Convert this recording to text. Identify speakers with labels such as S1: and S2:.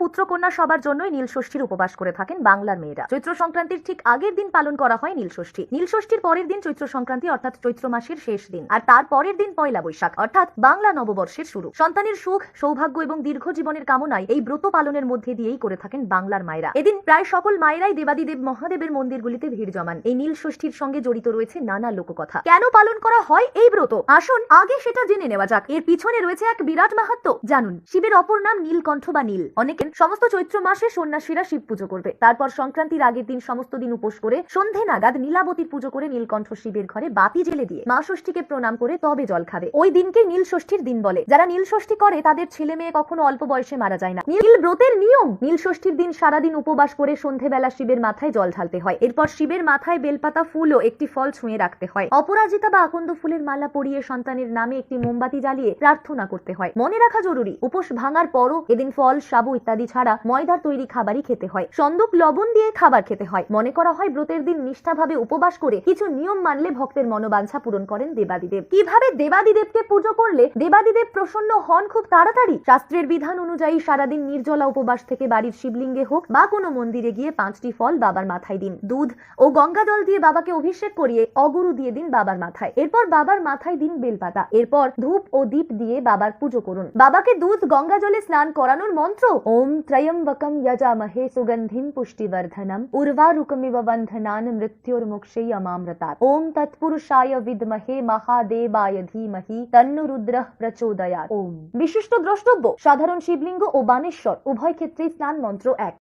S1: পুত্র কন্যা সবার জন্যই নীল ষষ্ঠীর উপবাস করে থাকেন বাংলার মেয়েরা। চৈত্র সংক্রান্তির ঠিক আগের দিন পালন করা হয় নীল ষষ্ঠী নীল ষষ্ঠীর পরের দিন চৈত্র সংক্রান্তি, অর্থাৎ চৈত্র মাসের শেষ দিন। আর তার পরের দিন পয়লা বৈশাখ, অর্থাৎ বাংলা নববর্ষের শুরু। সন্তানের সুখ, সৌভাগ্য এবং দীর্ঘ জীবনের কামনায় এই ব্রত পালনের মধ্যে দিয়েই করে থাকেন বাংলার মায়েরা। এদিন প্রায় সকল মায়েরাই দেবাদিদেব মহাদেবের মন্দিরগুলিতে ভিড় জমান। এই নীল ষষ্ঠীর সঙ্গে জড়িত রয়েছে নানা লোককথা। কেন পালন করা হয় এই ব্রত? আসুন আগে সেটা জেনে নেওয়া যাক। এর পিছনে রয়েছে এক বিরাট মাহাত্ম্য। জানুন, শিবের অপর নাম নীলকণ্ঠ বা নীল। অনেকে সমস্ত চৈত্র মাসে সন্ন্যাসীরা শিব পুজো করবে। তারপর সংক্রান্তির আগের দিন সমস্ত দিন উপোস করে সন্ধে নাগাদ নীলাবতীর পুজো করে নীলকণ্ঠ শিবের ঘরে বাতি জেলে দিয়ে মা ষষ্ঠীকে প্রণাম করে তবে জল খাবে। ওই দিনকে নীল ষষ্ঠীর দিন বলে। যারা নীল ষষ্ঠী করে, তাদের ছেলে মেয়ে কখনো অল্প বয়সে মারা যায় না। নীল ব্রতের নিয়ম, নীল ষষ্ঠীর দিন সারাদিন উপবাস করে সন্ধেবেলা শিবের মাথায় জল ঢালতে হয়। এরপর শিবের মাথায় বেলপাতা, ফুল ও একটি ফল ছুঁয়ে রাখতে হয়। অপরাজিতা বা আকন্দ ফুলের মালা পরিয়ে সন্তানের নামে একটি মোমবাতি জ্বালিয়ে প্রার্থনা করতে হয়। মনে রাখা জরুরি, উপোস ভাঙার পরও এদিন ফল, সাবু ছাড়া ময়দার তৈরি খাবারই খেতে হয়। সন্দুক লবণ দিয়ে খাবার খেতে হয়। মনে করা হয় ব্রতের দিন নিষ্ঠাভাবে উপবাস করে কিছু নিয়ম মানলে ভক্তের মনোবাঞ্ছা পূরণ করেন দেবাদিদেব। কীভাবে দেবাদিদেবকে পুজো করলে দেবাদিদেব প্রসন্ন হন খুব তাড়াতাড়ি? শাস্ত্রের বিধান অনুযায়ী সারাদিন নির্জলা উপবাস থেকে বাড়ির শিবলিঙ্গে হোক বা কোনো মন্দিরে গিয়ে পাঁচটি ফল বাবার মাথায় দিন। দুধ ও গঙ্গা জল দিয়ে বাবাকে অভিষেক করিয়ে অগুরু দিয়ে দিন বাবার মাথায়। এরপর বাবার মাথায় দিন বেলপাতা। এরপর ধূপ ও দীপ দিয়ে বাবার পুজো করুন। বাবাকে দুধ, গঙ্গা জলে স্নান করানোর মন্ত্র ওম যজামহে সুগন্ধিম পুষ্টিবর্ধনম উর্বারুকমিব বন্ধনান মৃত্যুর মুক্ষেয় অমামৃতাৎ ওম তৎপুরুষায় বিদ্মহে মহাদেবায় ধীমহি তন্নু রুদ্র প্রচোদয়াৎ ওম বিশিষ্ট দ্রষ্টব্য সাধারণ শিবলিঙ্গ ও বানেশ্বর উভয় ক্ষেত্রেই স্নান মন্ত্র এক